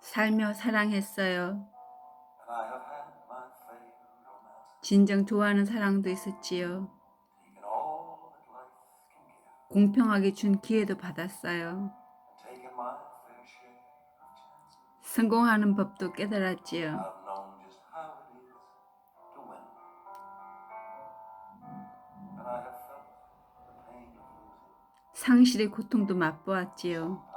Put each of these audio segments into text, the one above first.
살며 사랑했어요. 진정 좋아하는 사랑도 있었지요. 공평하게 준 기회도 받았어요. 성공하는 법도 깨달았지요. 상실의 고통도 맛보았지요.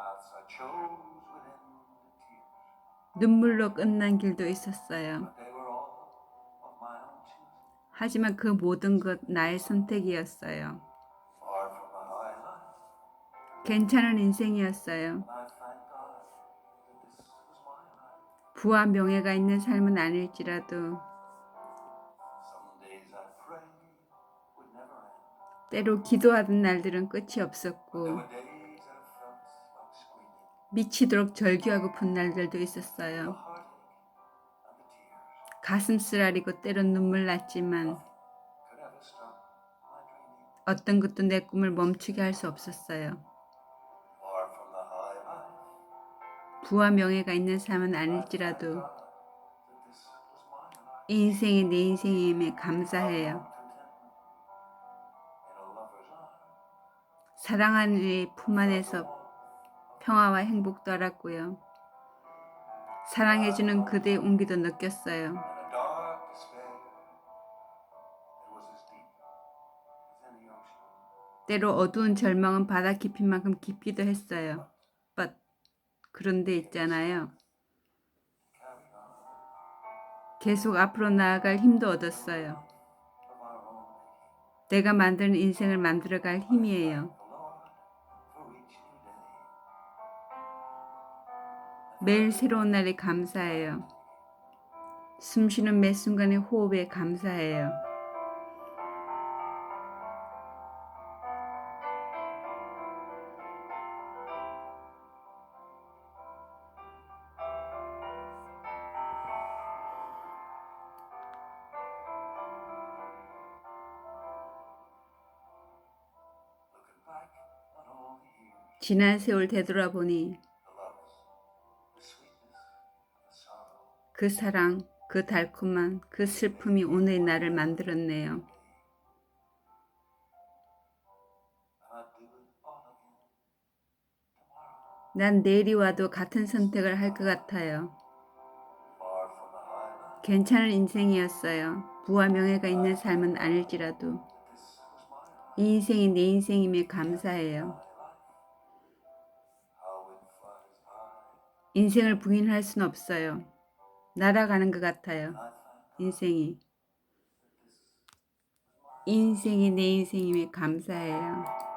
눈물로 끝난 길도 있었어요. 하지만 그 모든 것 나의 선택이었어요. 괜찮은 인생이었어요. 부와 명예가 있는 삶은 아닐지라도. 때로 기도하던 날들은 끝이 없었고 미치도록 절규하고픈 날들도 The 있었어요. 가슴 쓰라리고 때론 눈물 났지만. 어떤 것도 내 꿈을 멈추게 할 수 없었어요. 부와 명예가 있는 삶은 아닐지라도. 이 인생이 내 인생임에 감사해요. 사랑하는 이의 품 안에서 평화와 행복도 알았고요. 사랑해주는 그대의 온기도 느꼈어요. 때로 어두운 절망은 바다 깊이만큼 깊기도 했어요. But 그런데 있잖아요. 계속 앞으로 나아갈 힘도 얻었어요. 내가 만드는 인생을 만들어갈 힘이에요. 매일 새로운 날에 감사해요. 숨 쉬는 매 순간의 호흡에 감사해요. 지난 세월 되돌아보니 그 사랑, 그 달콤한, 그 슬픔이 오늘의 나를 만들었네요. 난 내일이 와도 같은 선택을 할 것 같아요. 괜찮은 인생이었어요. 부와 명예가 있는 삶은 아닐지라도. 이 인생이 내 인생임에 감사해요. 인생을 부인할 순 없어요. 날아가는 것 같아요. 인생이. 인생이 내 인생임에 감사해요.